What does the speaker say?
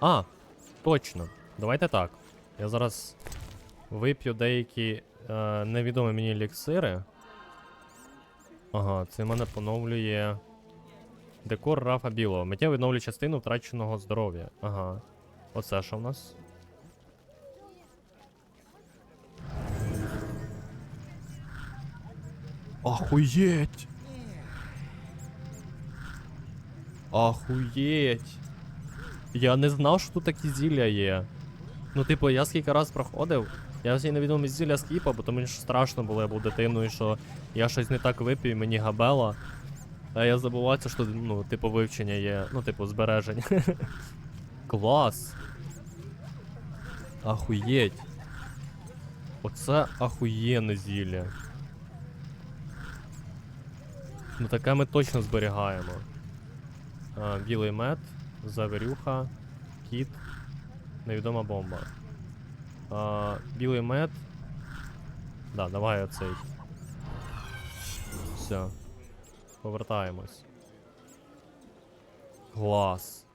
А, точно. Давайте так. Я зараз вип'ю деякі е, невідомі мені еліксири. Ага, це мене поновлює. Декор Рафа Білого. Миттєво відновлює частину втраченого здоров'я. Ага. Оце що в нас? Охуєть! Охуєть! Я не знав, що тут такі зілля є. Ну, типу, я скільки раз проходив, я всі невідомі зілля скіпав, бо то мені ж страшно було, я був дитиною, що я щось не так вип'ю, і мені габела. А я забувався, що, ну, типу, вивчення є, ну, типу, збереження. Клас. Ахуєть. Оце ахуєнне зілля. Ну таке ми точно зберігаємо. А, білий мед, завірюха, кіт, невідома бомба. А, білий мед. Да, давай оцей. Все. Повертаємось. Клас.